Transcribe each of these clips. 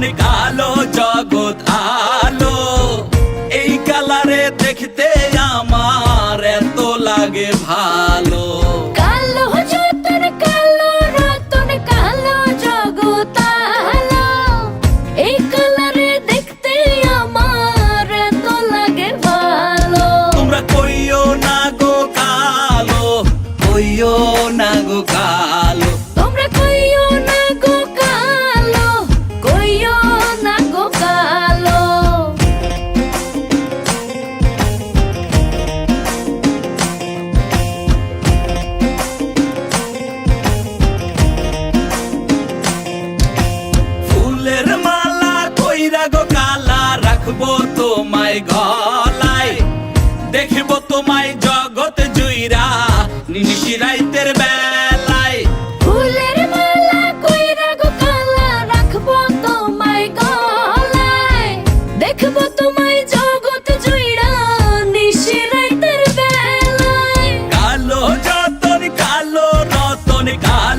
এমন কালো জগৎ আলো। এই কালারে দেখতে আমার এত লাগে ভালো। জগৎ আলো। এই কালারে দেখতে আমার এত লাগে ভালো। তোমরা না গো কালো না গো গলায় দেখব তোমায় জগৎ জুইরা নিশিরাইতের বেলায়। ফুলের মালা কইরা গো কালা রাখব তোমায় গলায়। দেখব তোমায় জগৎ জুইড়া নিশিরাইতের বেলায়। কালো যতন কালো রতন কালো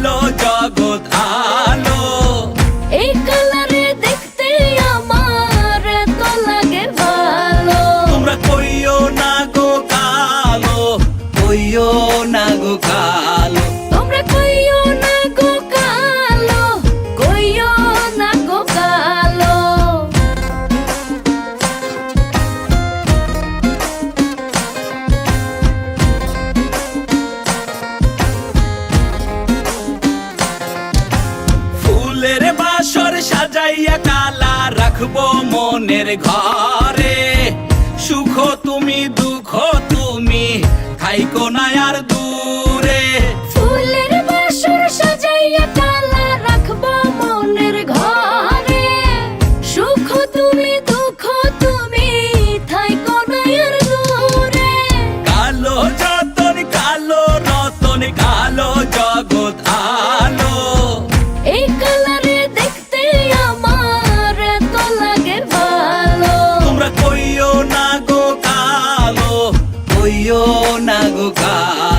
ফুলের বাসর সাজাইয়া কালা রাখব মনের ঘরে। সুখ তুমি দুঃখ তুমি খাইকো না আর হইও না গো কা